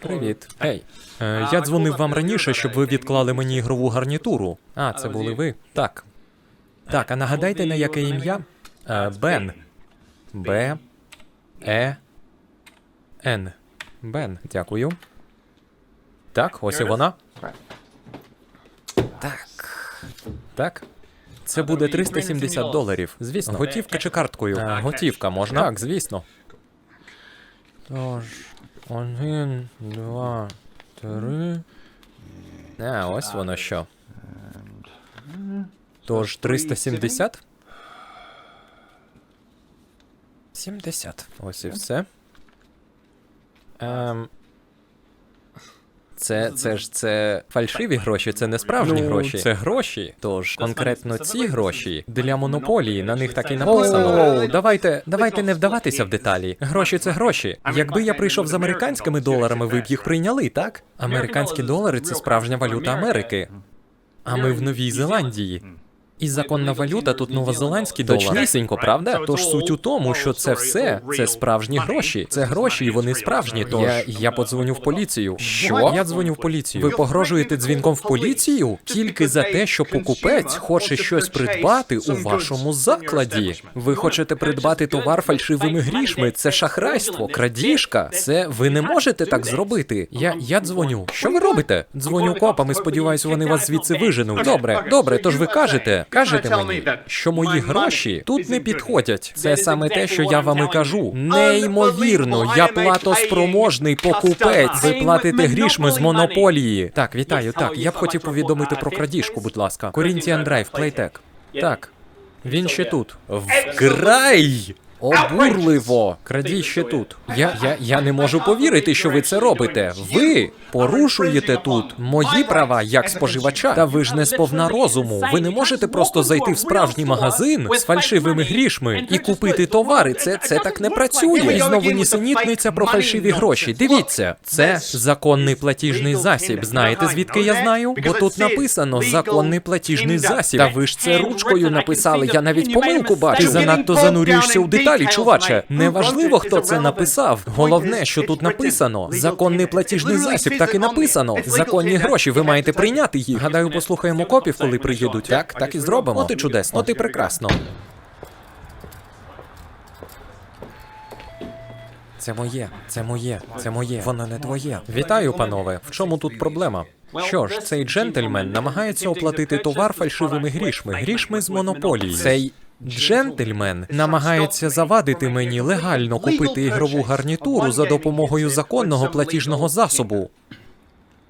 Привіт. Ей. Е, я дзвонив вам раніше, щоб ви відклали мені ігрову гарнітуру. А, це були ви? Так. Так, а нагадайте, на яке ім'я? Е, Бен. Б. Е. Н. Бен. Дякую. Так, ось і вона. Так. Так. Це буде 370 доларів. Звісно. Готівка чи карткою? Е, готівка можна? Так, звісно. Тож, один, два, три. А, ось воно що. Тож 370? 70. Ось і все. Ем. Це, це ж це фальшиві гроші, це не справжні Ну, гроші. Це гроші. Тож конкретно ці гроші для монополії на них так і написано. Оу, давайте, давайте не вдаватися в деталі. Гроші це гроші. Якби я прийшов з американськими доларами, ви б їх прийняли, так? Американські долари це справжня валюта Америки. А ми в Новій Зеландії. І законна валюта тут новозеландські долари. Точнісінько, правда? Тож суть у тому, що це все це справжні гроші. Це гроші, і вони справжні. Тож я, я подзвоню в поліцію. Що? Я дзвоню в поліцію. Ви погрожуєте дзвінком в поліцію? Тільки за те, що покупець хоче щось придбати у вашому закладі. Ви хочете придбати товар фальшивими грішми. Це шахрайство, крадіжка. Це ви не можете так зробити. Я, я дзвоню. Що ви робите? Дзвоню копам і сподіваюсь, вони вас звідси виженуть. Добре, добре, тож ви кажете, кажете мені, що мої гроші тут не підходять. Це саме те, що я вам і кажу. Неймовірно, я платоспроможний покупець. Ви платите грішми з монополії. Так, вітаю. Так, я б хотів повідомити про крадіжку, будь ласка. Корінтіан Драйв, плейтек. Так. Він ще тут. Вкрай! Обурливо! Крадій ще тут. Я, я, я не можу повірити, що ви це робите. Ви порушуєте тут мої права як споживача. Та ви ж не сповна розуму. Ви не можете просто зайти в справжній магазин з фальшивими грішми і купити товари. Це, це так не працює. І знову нісенітниця про фальшиві гроші. Дивіться, це законний платіжний засіб. Знаєте звідки я знаю? Бо тут написано законний платіжний засіб. Та ви ж це ручкою написали. Я навіть помилку бачу. Ти занадто занурюєшся у деталі, чуваче. Неважливо, хто це написав. Головне, що тут написано. Законний платіжний засіб, так і написано. Законні гроші, ви маєте прийняти їх. Гадаю, послухаємо копів, коли приїдуть. Так, так і зробимо. От і чудесно. От і прекрасно. Це моє, це моє, це моє. Воно не твоє. Вітаю, панове. В чому тут проблема? Що ж, цей джентльмен намагається оплатити товар фальшивими грішми, грішми з монополії. Цей джентльмен намагається завадити мені легально купити ігрову гарнітуру за допомогою законного платіжного засобу.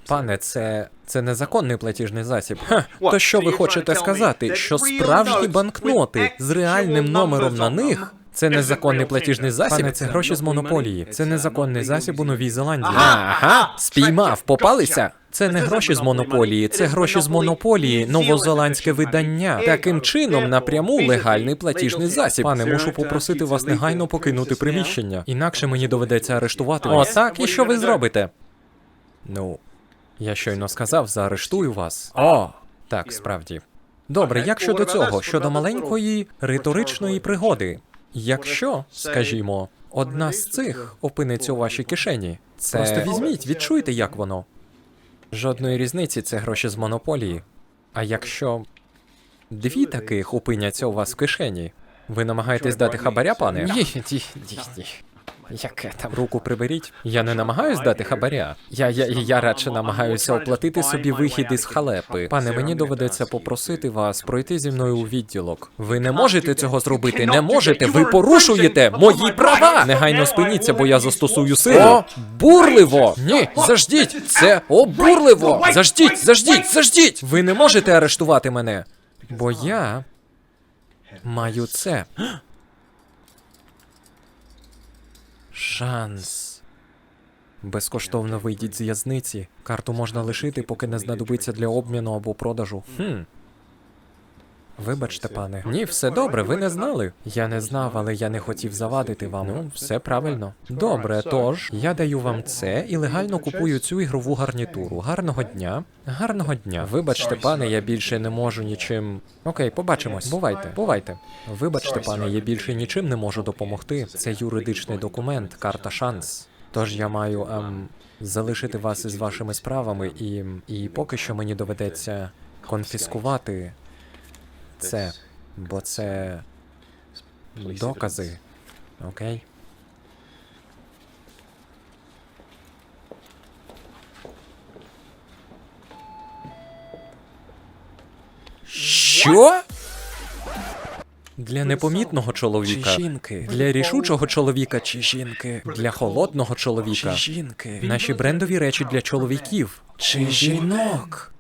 Пане, це. це незаконний платіжний засіб. Ха, то що ви хочете сказати? Що справжні банкноти з реальним номером на них? Це незаконний платіжний засіб. Пане, це гроші з монополії. Це незаконний засіб у Новій Зеландії. Ага, спіймав, попалися. Це не гроші з монополії, це гроші з монополії, новозеландське видання. Таким чином, напряму легальний платіжний засіб. Пане, мушу попросити вас негайно покинути приміщення. Інакше мені доведеться арештувати вас. О, так, і що ви зробите? Ну, я щойно сказав, заарештую вас. О, так, справді. Добре, як щодо цього, щодо маленької риторичної пригоди. Якщо, скажімо, одна з цих опиниться у вашій кишені, це просто візьміть, відчуйте, як воно. Жодної різниці це гроші з монополії. А якщо дві таких опиняться у вас в кишені, ви намагаєтесь дати хабаря, пане? Ні, ні, ні, ні. Яке там руку приберіть? Я не намагаюсь дати хабаря. Я, я, я радше намагаюся оплатити собі вихід із халепи. Пане, мені доведеться попросити вас пройти зі мною у відділок. Ви не можете цього зробити, не можете. Ви порушуєте мої права. Негайно спиніться, бо я застосую силу. Обурливо! Ні, заждіть! Це обурливо! Заждіть, заждіть, заждіть! Ви не можете арештувати мене. Бо я маю це. Шанс. Безкоштовно вийдіть з в'язниці. Карту можна лишити, поки не знадобиться для обміну або продажу. Хм. Вибачте, пане. Ні, все добре, ви не знали. Я не знав, але я не хотів завадити вам. Ну, все правильно. Добре, тож я даю вам це і легально купую цю ігрову гарнітуру. Гарного дня. Гарного дня. Вибачте, пане, я більше не можу нічим. Окей, побачимось. Бувайте, бувайте. Вибачте, пане, я більше нічим не можу допомогти. Це юридичний документ, карта шанс. Тож я маю ем, залишити вас із вашими справами, і, і поки що мені доведеться конфіскувати це, бо це докази. Окей? Що? Для непомітного чоловіка. Чи жінки. Для рішучого чоловіка чи жінки. Для холодного чоловіка. Чи жінки. Наші брендові речі для чоловіків. Чи жінок.